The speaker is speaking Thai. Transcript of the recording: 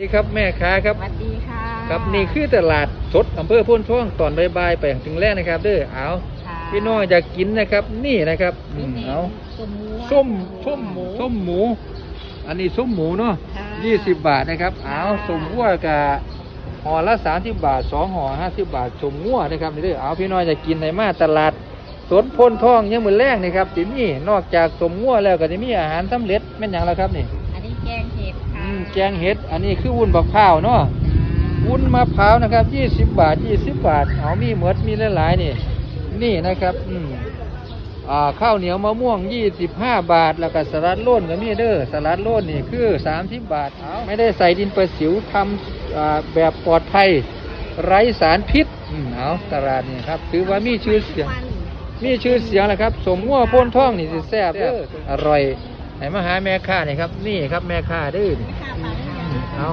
สวัสดีครับแม่ค้าครับสวัสดีค่ะครับนี่คือตลาดสดอำเภอโพ้นท่องตอนบ่ายๆไปถึงแรกนะครับเด้อเอาค่ะพี่น้องอยากกินนะครับ นี่นะครับอืมเอาส้มหมูส้มส้มหมูส้มหมู อันนี้ส้มหมูเนาะค่ะยี่สิบบาทนะครับเอาค่ะส้มวัวกับห่อละสามสิบบาทสองห่อห้าสิบบาทส้มงัวนะครับนี่เด้อเอาพี่น้องอยากกินในมาตลาดสดโพ้นท่องยังมือแรกนะครับที่นี่นอกจากส้มงัวแล้วก็จะมีอาหารสำเร็จแม่นอย่างแล้วครับนี่ อันนี้แกงเห็ดค่ะอืม แกงเห็ด อันนี้คือวุ้นบักพร้าวเนาะวุ้นมะพร้าวนะครับยี่สิบบาทยี่สิบบาท เอามีเหมือดมีหลายๆนี่ นี่นะครับอืมอ่าข้าวเหนียวมะม่วงยี่สิบห้าบาท แล้วก็สลัดโล่นก็มีเด้อสลัดโล่นนี่คือสามสิบบาทเอาไม่ได้ใส่ดินประสิวทำอ่าแบบปลอดภัยไร้สารพิษอืมเอาตลาดนี่ครับถือว่ามีชื่อเสียง มีชื่อเสียงแหละครับ สมงัวพ้นท่องนี่สิแซ่บเด้ออร่อยไหนมาหาแม่ค้านี่ครับ นี่ครับแม่ค้าเด้อ นี่ค่ะเอา